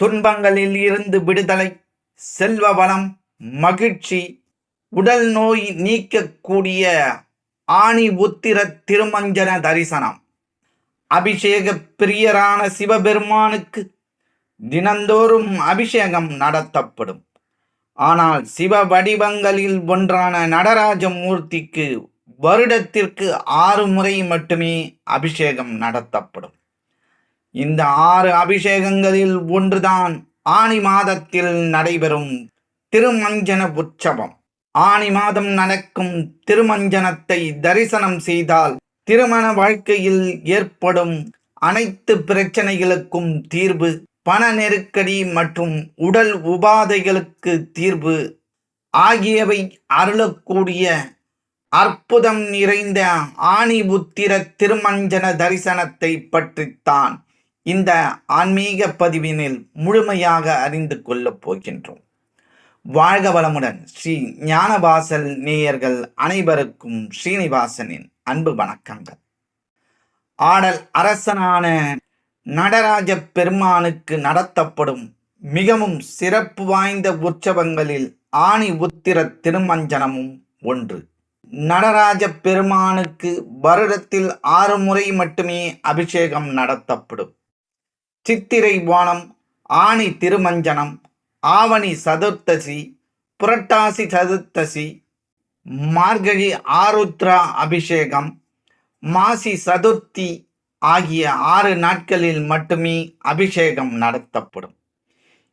துன்பங்களில் இருந்து விடுதலை செல்வ வளம் மகிழ்ச்சி உடல் நோய் நீக்கக்கூடிய ஆணி உத்திர திருமஞ்சன தரிசனம். அபிஷேக பிரியரான சிவபெருமானுக்கு தினந்தோறும் அபிஷேகம் நடத்தப்படும். ஆனால் சிவ வடிவங்களில் ஒன்றான நடராஜ மூர்த்திக்கு வருடத்திற்கு ஆறு முறை மட்டுமே அபிஷேகம் நடத்தப்படும். இந்த ஆறு அபிஷேகங்களில் ஒன்றுதான் ஆனி மாதத்தில் நடைபெறும் திருமஞ்சன உற்சவம். ஆனி மாதம் நடக்கும் திருமஞ்சனத்தை தரிசனம் செய்தால் திருமண வாழ்க்கையில் ஏற்படும் அனைத்து பிரச்சனைகளுக்கும் தீர்வு பண நெருக்கடி மற்றும் உடல் உபாதைகளுக்கு தீர்வு ஆகியவை அருளக்கூடிய அற்புதம் நிறைந்த ஆணி புத்திர திருமஞ்சன தரிசனத்தை பற்றித்தான் இந்த ஆன்மீக பதிவினில் முழுமையாக அறிந்து கொள்ளப் போகின்றோம். வாழ்க வளமுடன் ஸ்ரீ ஞானவாசல் நேயர்கள் அனைவருக்கும் ஸ்ரீனிவாசனின் அன்பு வணக்கங்கள். ஆடல் அரசனான நடராஜ பெருமானுக்கு நடத்தப்படும் மிகவும் சிறப்பு வாய்ந்த உற்சவங்களில் ஆணி உத்திர திருமஞ்சனமும் ஒன்று. நடராஜ பெருமானுக்கு வருடத்தில் ஆறு முறை மட்டுமே அபிஷேகம் நடத்தப்படும். சித்திரை வானம் ஆணி திருமஞ்சனம் ஆவணி சதுர்த்தசி புரட்டாசி சதுர்த்தசி மார்கழி ஆருத்ரா அபிஷேகம் மாசி சதுர்த்தி ஆகிய ஆறு நாட்களில் மட்டுமே அபிஷேகம் நடத்தப்படும்.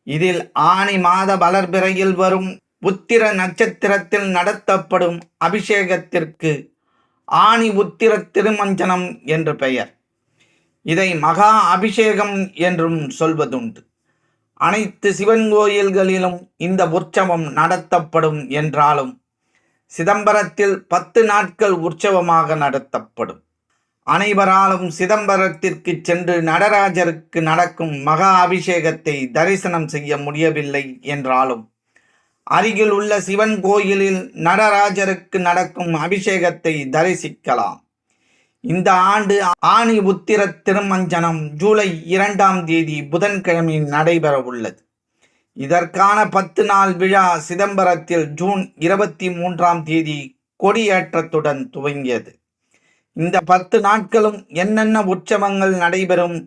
இதில் ஆணி மாத வளர்பிறையில் வரும் உத்திர நட்சத்திரத்தில் நடத்தப்படும் அபிஷேகத்திற்கு ஆணி உத்திர திருமஞ்சனம் என்று பெயர். இதை மகா அபிஷேகம் என்றும் சொல்வதுண்டு. அனைத்து சிவன் கோயில்களிலும் இந்த உற்சவம் நடத்தப்படும் என்றாலும் சிதம்பரத்தில் பத்து நாட்கள் உற்சவமாக நடத்தப்படும். அனைவராலும் சிதம்பரத்திற்கு சென்று நடராஜருக்கு நடக்கும் மகா அபிஷேகத்தை தரிசனம் செய்ய முடியவில்லை என்றாலும் அருகில் உள்ள சிவன் கோயிலில் நடராஜருக்கு நடக்கும் அபிஷேகத்தை தரிசிக்கலாம். இந்த ஆண்டு ஆணி உத்திர திருமஞ்சனம் ஜூலை இரண்டாம் தேதி புதன்கிழமை நடைபெற உள்ளது இதற்கான பத்து நாள் விழா சிதம்பரத்தில் ஜூன் இருபத்தி மூன்றாம் தேதி கொடியேற்றத்துடன் துவங்கியது. இந்த பத்து நாட்களும் என்னென்ன உற்சவங்கள் நடைபெறும்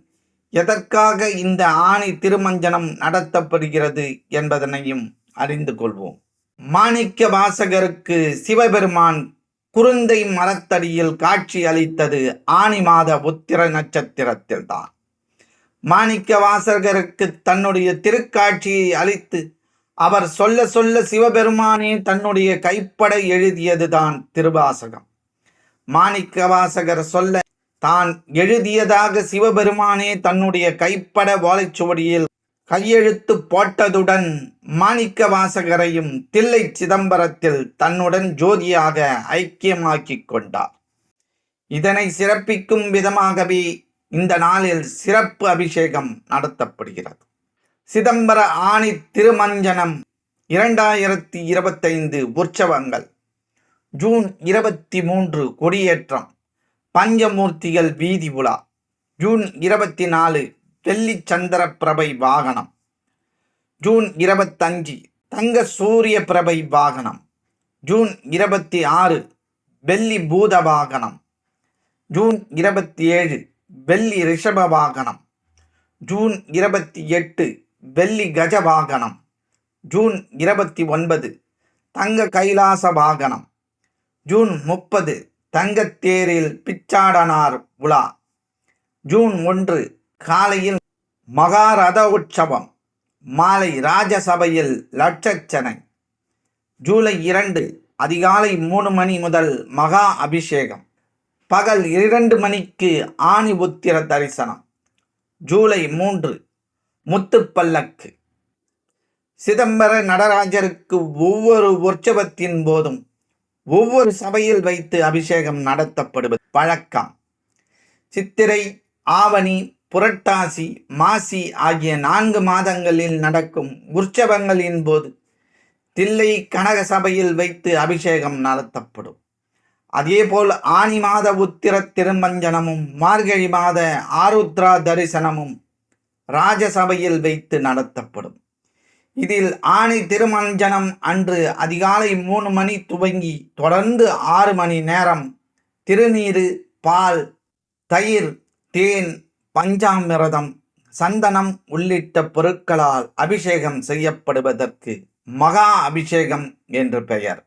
எதற்காக இந்த ஆணி திருமஞ்சனம் நடத்தப்படுகிறது என்பதனையும் அறிந்து கொள்வோம். மாணிக்க வாசகருக்கு சிவபெருமான் குருந்தை மரத்தடியில் காட்சி அளித்தது ஆணி மாத உத்திர நட்சத்திரத்தில்தான். மாணிக்க வாசகருக்கு தன்னுடைய திருக்காட்சியை அளித்து அவர் சொல்ல சொல்ல சிவபெருமானே தன்னுடைய கைப்பட எழுதியதுதான் திருவாசகம். மாணிக்க வாசகர் சொல்ல தான் எழுதியதாக சிவபெருமானே தன்னுடைய கைப்பட ஓலைச்சுவடியில் கையெழுத்து போட்டதுடன் மாணிக்க வாசகரையும் தில்லை சிதம்பரத்தில் தன்னுடன் ஜோதியாக ஐக்கியமாக்கிக் கொண்டார். இதனை சிறப்பிக்கும் விதமாகவே இந்த நாளில் சிறப்பு அபிஷேகம் நடத்தப்படுகிறது. சிதம்பர ஆணி திருமஞ்சனம் இரண்டாயிரத்தி இருபத்தைந்து உற்சவங்கள். ஜூன் இருபத்தி மூன்று கொடியேற்றம். பஞ்சமூர்த்திகள் வீதி உலா. ஜூன் இருபத்தி நாலு வெள்ளி சந்திர பிரபை வாகனம். ஜூன் இருபத்தஞ்சு தங்க சூரிய பிரபை வாகனம். ஜூன் இருபத்தி ஆறு வெள்ளி பூத வாகனம். ஜூன் இருபத்தி ஏழு வெள்ளி ரிஷப வாகனம். ஜூன் இருபத்தி எட்டு வெள்ளி கஜ வாகனம். ஜூன் இருபத்தி ஒன்பது தங்க கைலாச வாகனம். ஜூன் முப்பது தங்கத்தேரில் பிச்சாடனார் உலா. ஜூன் ஒன்று காலையில் மகாரத உற்சவம் மாலை ராஜசபையில் லட்சச்சனை ஜூலை இரண்டு அதிகாலை மூணு மணி முதல் மகா அபிஷேகம் பகல் இரண்டு மணிக்கு ஆணி உத்திர தரிசனம் ஜூலை மூன்று முத்துப்பல்லக்கு. சிதம்பர நடராஜருக்கு ஒவ்வொரு உற்சவத்தின் போதும் ஒவ்வொரு சபையில் வைத்து அபிஷேகம் நடத்தப்படுவது பழக்கம் சித்திரை ஆவணி புரட்டாசி மாசி ஆகிய நான்கு மாதங்களில் நடக்கும் உற்சவங்களின் போது தில்லை கனக சபையில் வைத்து அபிஷேகம் நடத்தப்படும். அதேபோல் ஆனி மாத உத்திர திருமஞ்சனமும் மார்கழி மாத ஆருத்ரா தரிசனமும் ராஜசபையில் வைத்து நடத்தப்படும். இதில் ஆணி திருமஞ்சனம் அன்று அதிகாலை மூணு மணி துவங்கி தொடர்ந்து ஆறு மணி நேரம் திருநீரு பால் தயிர் தேன் பஞ்சாமிரதம் சந்தனம் உள்ளிட்ட பொருட்களால் அபிஷேகம் செய்யப்படுவதற்கு மகா அபிஷேகம் என்று பெயர்.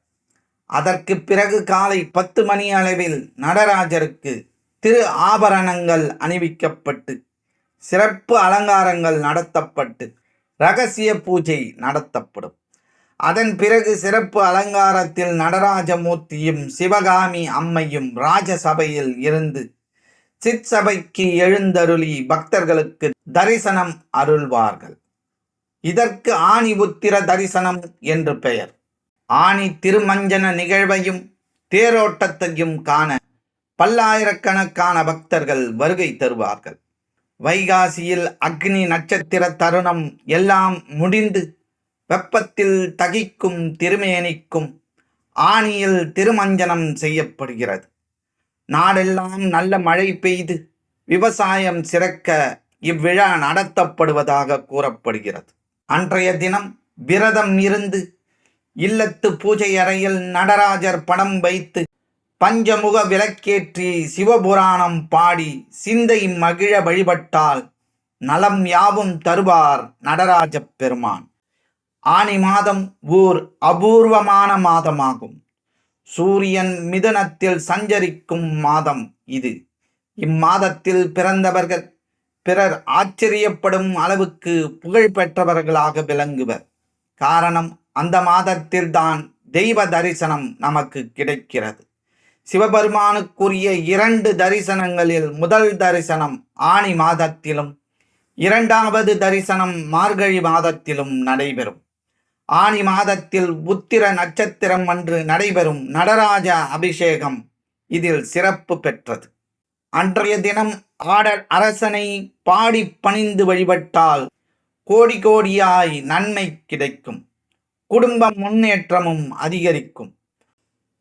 அதற்கு பிறகு காலை பத்து மணி அளவில் நடராஜருக்கு திரு ஆபரணங்கள் அணிவிக்கப்பட்டு சிறப்பு அலங்காரங்கள் நடத்தப்பட்டு ரகசிய பூஜை நடத்தப்படும். அதன் பிறகு சிறப்பு அலங்காரத்தில் நடராஜமூர்த்தியும் சிவகாமி அம்மையும் ராஜசபையில் இருந்து சிற்சபைக்கு எழுந்தருளி பக்தர்களுக்கு தரிசனம் அருள்வார்கள். இதற்கு ஆணி உத்திர தரிசனம் என்று பெயர். ஆணி திருமஞ்சன நிகழ்வையும் தேரோட்டத்தையும் காண பல்லாயிரக்கணக்கான பக்தர்கள் வருகை தருவார்கள். வைகாசியில் அக்னி நட்சத்திர தருணம் எல்லாம் முடிந்து வெப்பத்தில் தகிக்கும் திருமேனிக்கும் ஆணியில் திருமஞ்சனம் செய்யப்படுகிறது. நாடெல்லாம் நல்ல மழை பெய்து விவசாயம் சிறக்க இவ்விழா நடத்தப்படுவதாக கூறப்படுகிறது. அன்றைய தினம் விரதம் இருந்து இல்லத்து பூஜை அறையில் நடராஜர் படம் வைத்து பஞ்சமுக விளக்கேற்றி சிவபுராணம் பாடி சிந்தை மகிழ வழிபட்டால் நலம் யாவும் தருவார் நடராஜப் பெருமான். ஆனி மாதம் ஓர் அபூர்வமான மாதமாகும். சூரியன் மிதனத்தில் சஞ்சரிக்கும் மாதம் இது. இம்மாதத்தில் பிறந்தவர்கள் பிறர் ஆச்சரியப்படும் அளவுக்கு புகழ் பெற்றவர்களாக விளங்குவர். காரணம் அந்த மாதத்தில்தான் தெய்வ தரிசனம் நமக்கு கிடைக்கிறது. சிவபெருமானுக்குரிய இரண்டு தரிசனங்களில் முதல் தரிசனம் ஆணி மாதத்திலும் இரண்டாவது தரிசனம் மார்கழி மாதத்திலும் நடைபெறும். ஆணி மாதத்தில் உத்திர நட்சத்திரம் அன்று நடைபெறும் நடராஜ அபிஷேகம் இதில் சிறப்பு பெற்றது. அன்றைய தினம் ஆடல் அரசனை பாடி பணிந்து வழிபட்டால் கோடி கோடியாய் நன்மை கிடைக்கும். குடும்ப முன்னேற்றமும் அதிகரிக்கும்.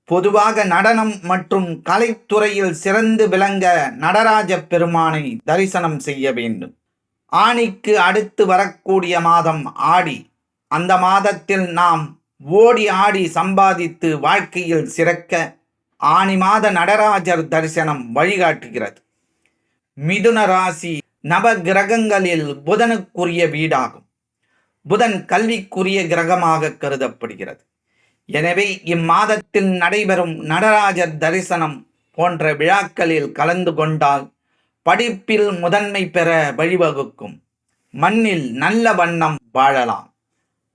பொதுவாக நடனம் மற்றும் கலைத்துறையில் சிறந்து விளங்க நடராஜ பெருமானை தரிசனம் செய்ய வேண்டும். ஆணிக்கு அடுத்து வரக்கூடிய மாதம் ஆடி. அந்த மாதத்தில் நாம் ஓடி ஆடி சம்பாதித்து வாழ்க்கையில் சிறக்க ஆணி மாத நடராஜர் தரிசனம் வழிகாட்டுகிறது. மிதுன ராசி நவ கிரகங்களில் புதனுக்குரிய வீடாகும். புதன் கல்விக்குரிய கிரகமாக கருதப்படுகிறது. எனவே இம்மாதத்தில் நடைபெறும் நடராஜர் தரிசனம் போன்ற விழாக்களில் கலந்து கொண்டால் படிப்பில் முதன்மை பெற வழிவகுக்கும். மண்ணில் நல்ல வண்ணம் வாழலாம்.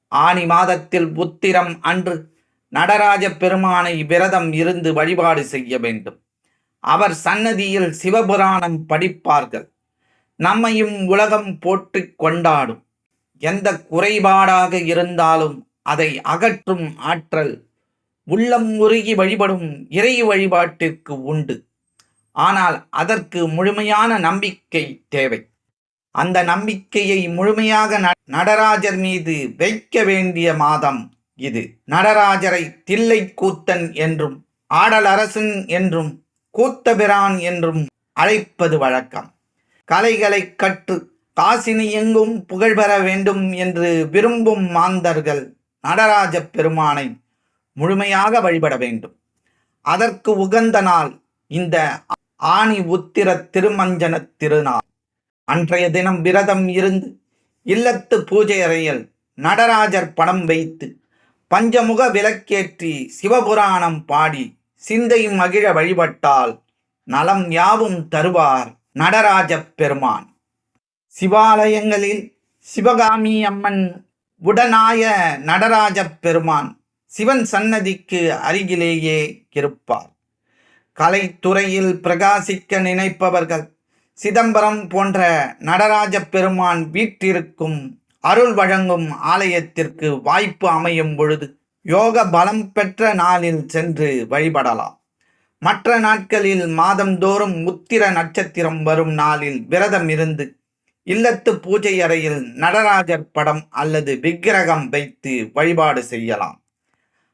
ஆனி மாதத்தில் புத்திரம் அன்று நடராஜ பெருமானை விரதம் இருந்து வழிபாடு செய்ய வேண்டும். அவர் சன்னதியில் சிவபுராணம் படிப்பார்கள். நம்மையும் உலகம் போற்றிக் கொண்டாடும். எந்த குறைபாடாக இருந்தாலும் அதை அகற்றும் ஆற்றல் உள்ளம் உருகி வழிபடும் இறை வழிபாட்டிற்கு உண்டு. ஆனால் அதற்கு முழுமையான நம்பிக்கை தேவை. அந்த நம்பிக்கையை முழுமையாக ந- நடராஜர் மீது வைக்க வேண்டிய மாதம் இது. நடராஜரை தில்லை கூத்தன் என்றும் ஆடலரசன் என்றும் கூத்தபிரான் என்றும் அழைப்பது வழக்கம். கலைகளை கற்று காசினி எங்கும் புகழ் பெற வேண்டும் என்று விரும்பும் மாந்தர்கள் நடராஜ பெருமானை முழுமையாக வழிபட வேண்டும். அதற்கு உகந்த நாள் இந்த ஆணி உத்திர திருமஞ்சன திருநாள். அன்றைய தினம் விரதம் இருந்து இல்லத்து பூஜை அறையில் நடராஜர் படம் வைத்து பஞ்சமுக விளக்கேற்றி சிவபுராணம் பாடி சிந்தை மகிழ வழிபட்டால் நலம் யாவும் தருவார் நடராஜ பெருமான். சிவாலயங்களில் சிவகாமி அம்மன் உடனாய நடராஜ பெருமான் சிவன் சன்னதிக்கு அருகிலேயே இருப்பார். கலைத்துறையில் பிரகாசிக்க நினைப்பவர்கள் சிதம்பரம் போன்ற நடராஜ பெருமான் வீற்றிருக்கும் அருள் வழங்கும் ஆலயத்திற்கு வாய்ப்பு அமையும் பொழுது யோக பலம் பெற்ற நாளில் சென்று வழிபடலாம். மற்ற நாட்களில் மாதந்தோறும் உத்திர நட்சத்திரம் வரும் நாளில் விரதம் இருந்து இல்லத்து பூஜை அறையில் நடராஜர் படம் அல்லது விக்கிரகம் வைத்து வழிபாடு செய்யலாம்.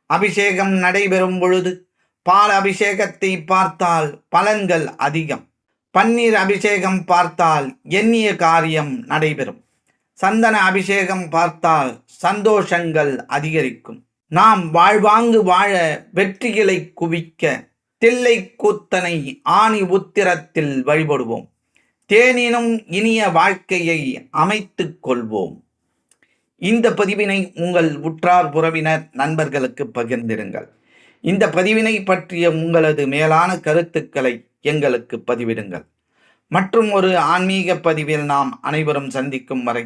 அபிஷேகம் நடைபெறும் பொழுது பால் அபிஷேகத்தை பார்த்தால் பலன்கள் அதிகம். பன்னீர் அபிஷேகம் பார்த்தால் எண்ணிய காரியம் நடைபெறும். சந்தன அபிஷேகம் பார்த்தால் சந்தோஷங்கள் அதிகரிக்கும். நாம் வாழ்வாங்கு வாழ வெற்றிகளை குவிக்க தில்லை கூத்தனை ஆணி உத்திரத்தில் வழிபடுவோம். தேனினும் இனிய வாழ்க்கையை அமைத்து கொள்வோம். இந்த பதிவினை உங்கள் உற்றார் உறவினர் நண்பர்களுக்கு பகிர்ந்திடுங்கள் இந்த பதிவினை பற்றிய உங்களது மேலான கருத்துக்களை எங்களுக்கு பதிவிடுங்கள். மற்றும் ஒரு ஆன்மீக பதிவில் நாம் அனைவரும் சந்திக்கும் வரை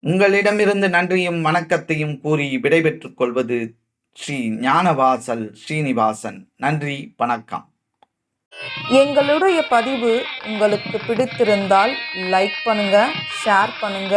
உங்களிடமிருந்து நன்றியும் வணக்கத்தையும் கூறி விடைபெற்றுக் கொள்வது ஸ்ரீ ஞானவாசல் ஸ்ரீனிவாசன். நன்றி வணக்கம். எங்களுடைய பதிவு உங்களுக்கு பிடித்திருந்தால் லைக் பண்ணுங்க ஷேர் பண்ணுங்க.